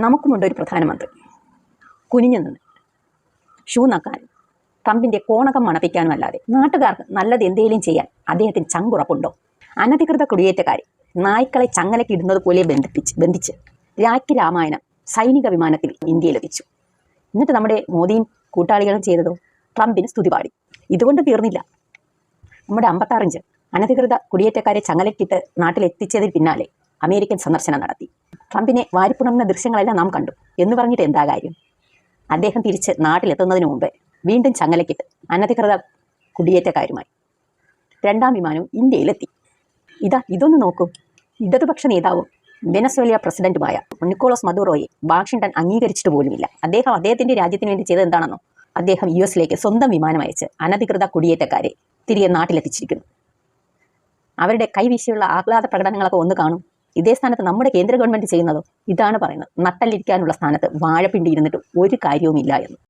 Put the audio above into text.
നമുക്കുമുണ്ട് ഒരു പ്രധാനമന്ത്രി. കുനിഞ്ഞു നിന്ന്. ഷൂ നക്കാനും ട്രംപിന്റെ കോണകം മണപ്പിക്കാനുമല്ലാതെ നാട്ടുകാർക്ക് നല്ലത് എന്തെങ്കിലും ചെയ്യാൻ അദ്ദേഹത്തിന് ചങ്കുറപ്പുണ്ടോ? അനധികൃത കുടിയേറ്റക്കാരെ നായ്ക്കളെ ചങ്ങലക്കിടുന്നത് പോലെ ബന്ധിപ്പിച്ച് ബന്ധിച്ച് രാഖി രാമായണം സൈനിക വിമാനത്തിൽ ഇന്ത്യയിലെത്തിച്ചു എന്നിട്ട് നമ്മുടെ മോദിയും കൂട്ടാളികളും ചെയ്തതോ? ട്രംപിന് സ്തുതി പാടി. ഇതുകൊണ്ട് തീർന്നില്ല. നമ്മുടെ അമ്പത്താറിഞ്ച് അനധികൃത കുടിയേറ്റക്കാരെ ചങ്ങലക്കിട്ട് നാട്ടിലെത്തിച്ചതിന് പിന്നാലെ അമേരിക്കൻ സന്ദർശനം നടത്തി. ട്രംപിനെ വാരിപ്പുണർന്ന ദൃശ്യങ്ങളെല്ലാം നാം കണ്ടു. എന്ന് പറഞ്ഞിട്ട് എന്താ കാര്യം? അദ്ദേഹം തിരിച്ച് നാട്ടിലെത്തുന്നതിന് മുമ്പ് വീണ്ടും ചങ്ങലക്കിട്ട് അനധികൃത കുടിയേറ്റക്കാരുമായി രണ്ടാം വിമാനവും ഇന്ത്യയിലെത്തി. ഇതാ ഇതൊന്ന് നോക്കൂ. ഇടതുപക്ഷ നേതാവും വെനസ്വേലിയ പ്രസിഡന്റുമായ നിക്കോളസ് മദുറോയെ വാഷിംഗ്ടൺ അംഗീകരിച്ചിട്ട് പോലുമില്ല. അദ്ദേഹം അദ്ദേഹത്തിന്റെ രാജ്യത്തിന് വേണ്ടി ചെയ്തത് എന്താണെന്നോ? അദ്ദേഹം യു എസിലേക്ക് സ്വന്തം വിമാനം അയച്ച് അനധികൃത കുടിയേറ്റക്കാരെ തിരികെ നാട്ടിലെത്തിച്ചിരിക്കുന്നു. അവരുടെ കൈവീശിയുള്ള ആഹ്ലാദ പ്രകടനങ്ങളൊക്കെ ഒന്ന് കാണും. ഇതേ സ്ഥാനത്ത് നമ്മുടെ കേന്ദ്ര ഗവൺമെന്റ് ചെയ്യുന്നതോ ഇതാണ് പറയുന്നത്. നട്ടല്ലിരിക്കാനുള്ള സ്ഥാനത്ത് വാഴപ്പിണ്ടി ഇരുന്നിട്ട് ഒരു കാര്യവുമില്ല എന്ന്.